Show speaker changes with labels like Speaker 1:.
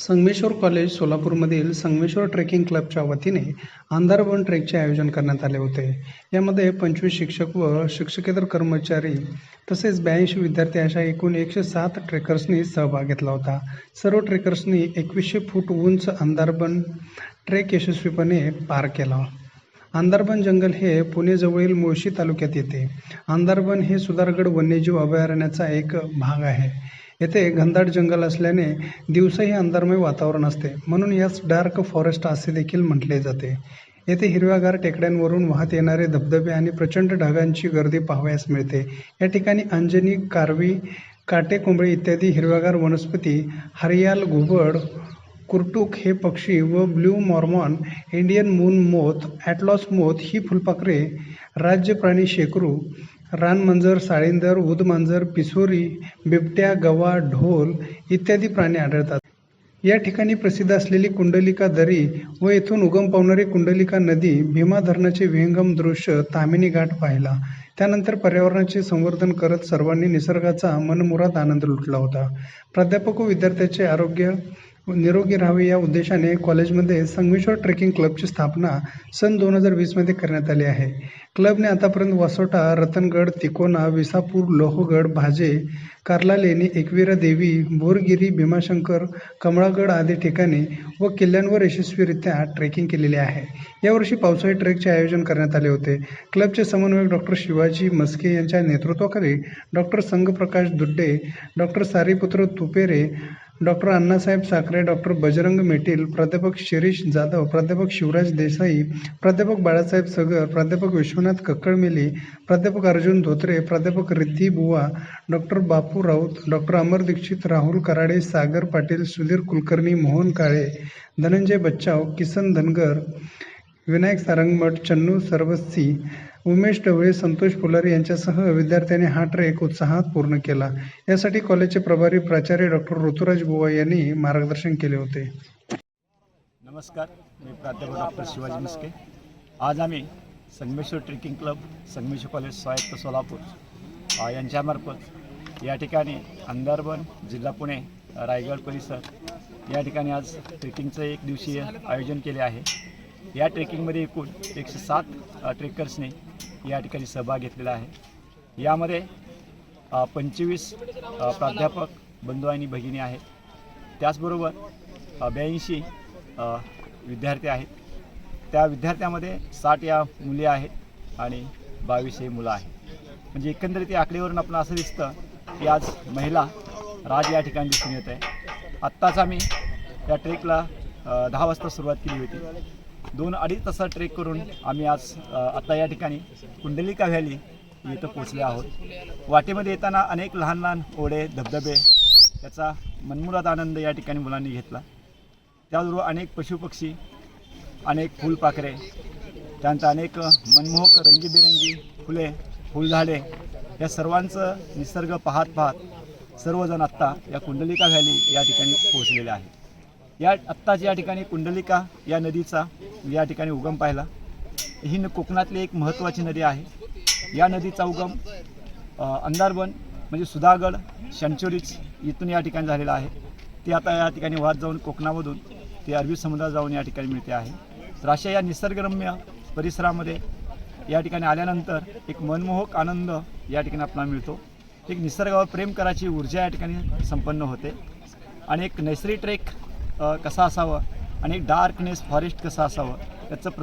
Speaker 1: Sangameshwar college सोलापूरमधील Sangameshwar trekking क्लबच्या वतीने अंधारवन ट्रेकचे आयोजन करण्यात आले होते. यामध्ये पंचवीस शिक्षक व शिक्षकेतर कर्मचारी तसेच ब्याऐंशी विद्यार्थी अशा एकूण एकशे सात ट्रेकर्सनी सहभाग घेतला होता. सर्व ट्रेकर्सनी एकवीसशे फूट उंच अंधारबन ट्रेक यशस्वीपणे पार केला. अंधारबन जंगल हे पुणेजवळील मुळशी तालुक्यात येते. अंधारबन हे सुधारगड वन्यजीव अभयारण्याचा एक भाग आहे. येथे घनदाट जंगल असल्याने दिवसाही अंधारमय वातावरण असते. म्हणून यास डार्क फॉरेस्ट असे देखील म्हटले जाते. येथे हिरव्यागार टेकड्यांवरून वाहत येणारे धबधबे आणि प्रचंड ढगांची गर्दी पाहावयास मिळते. या ठिकाणी अंजनी कारवी काटेकोंबळे इत्यादी हिरव्यागार वनस्पती हरियाल घुबड कुरटूक हे पक्षी व blue Mormon Indian moon moth atlas moth ही फुलपाखरे राज्य प्राणी शेकरू रानमांजर साळींदर उदमांजर पिसोरी बिबट्या गवा ढोल इत्यादी प्राणी आढळतात. या ठिकाणी प्रसिद्ध असलेली कुंडलिका दरी व येथून उगम पावणारी कुंडलिका नदी भीमा धरणाचे विहंगम दृश्य तामिनी घाट पाहिला. त्यानंतर पर्यावरणाचे संवर्धन करत सर्वांनी निसर्गाचा मनमुराद आनंद लुटला होता. प्राध्यापक व विद्यार्थ्याचे आरोग्य निरोगी राहावे या उद्देशाने कॉलेजमध्ये संगमेश्वर ट्रेकिंग क्लबची स्थापना सन दोन हजार वीसमध्ये करण्यात आली आहे. क्लबने आतापर्यंत वासोटा रतनगड तिकोना विसापूर लोहगड भाजे कार्ला लेणी एकविरा देवी बोरगिरी भीमाशंकर कमळागड आदी ठिकाणी व किल्ल्यांवर यशस्वीरित्या ट्रेकिंग केलेले आहे. यावर्षी पावसाळी ट्रेकचे आयोजन करण्यात आले होते. क्लबचे समन्वयक डॉक्टर शिवाजी मस्के यांच्या नेतृत्वाखाली doctor Sanghaprakash Dudde doctor Sariputra Tupere doctor Annasaheb Sakhare doctor Bajrang Metil प्राध्यापक शिरीष जाधव प्राध्यापक शिवराज देसाई प्राध्यापक बाळासाहेब सगर प्राध्यापक विश्वनाथ कक्कळमेली प्राध्यापक अर्जुन धोत्रे प्राध्यापक रिद्धी बुवा डॉक्टर बापू राऊत डॉक्टर अमर दीक्षित राहुल कराडे सागर पाटील सुधीर कुलकर्णी मोहन काळे धनंजय बच्चाव किसन धनगर विनायक सारंगमठ चन्नू सरवस्सी उमेश ढवळे संतोष फुलारी यांच्यासह विद्यार्थ्यांनी हा ट्रेक उत्साहात पूर्ण केला. यासाठी कॉलेजचे प्रभारी प्राचार्य डॉक्टर ऋतुराज बुवा यांनी मार्गदर्शन केले होते.
Speaker 2: नमस्कार मी प्राध्यापक डॉक्टर शिवाजी मिस्के. आज आम्ही Sangameshwar trekking club Sangameshwar college स्वायत्त सोलापूर यांच्यामार्फत या ठिकाणी अंधारबन जिल्हा पुणे रायगड परिसर या ठिकाणी आज ट्रेकिंगचं एक दिवसीय आयोजन केले आहे. या ट्रेकिंगमध्ये एकूण एकशे सात ट्रेकर्सने या ठिकाणी सहभाग घेतलेला आहे. यामध्ये पंचवीस प्राध्यापक बंधू आणि भगिनी आहेत. त्याचबरोबर ब्याऐंशी विद्यार्थी आहेत. त्या विद्यार्थ्यामध्ये साठ या मुली आहेत आणि बावीस हे मुलं आहेत. म्हणजे एकंदरीत या आकडेवरून आपण असं दिसतं की आज महिला राज या ठिकाणी दिसून येत आहे. आत्ताच आम्ही या ट्रेकला दहा वाजता सुरुवात केली होती. दोन अडीच तासा ट्रेक करून आम्ही आज आता या ठिकाणी कुंडलिका व्हॅली इथं पोचले आहोत. वाटेमध्ये येताना अनेक लहान लहान ओढे धबधबे याचा मनमुराद आनंद या ठिकाणी मुलांनी घेतला. त्याचबरोबर अनेक पशुपक्षी अनेक फुलपाखरे त्यानंतर अनेक मनमोहक रंगीबेरंगी फुले फुलझाडे या सर्वांचं निसर्ग पाहत पाहत सर्वजण आत्ता या कुंडलिका व्हॅली या ठिकाणी पोहोचलेले आहे या आत्ताच या ठिकाणी कुंडलिका या नदीचा या ठिकाणी उगम पाहिला ही न कोकणातली एक महत्त्वाची नदी आहे. या नदीचा उगम अ, अंधारबन म्हणजे सुधागड शंचोरीच इथून या ठिकाणी झालेला आहे. ती आता या ठिकाणी वाहत जाऊन कोकणामधून ती अरबी समुद्रात जाऊन या ठिकाणी मिळते आहे. तर अशा या निसर्गरम्य परिसरामध्ये या ठिकाणी आल्यानंतर एक मनमोहक आनंद या ठिकाणी आपल्याला मिळतो. एक निसर्गावर प्रेम करायची ऊर्जा या ठिकाणी संपन्न होते. आणि एक नैसर्गिक ट्रेक कसा असावं? आणि डार्कनेस फॉरेस्ट कसं असावं? याचं प्र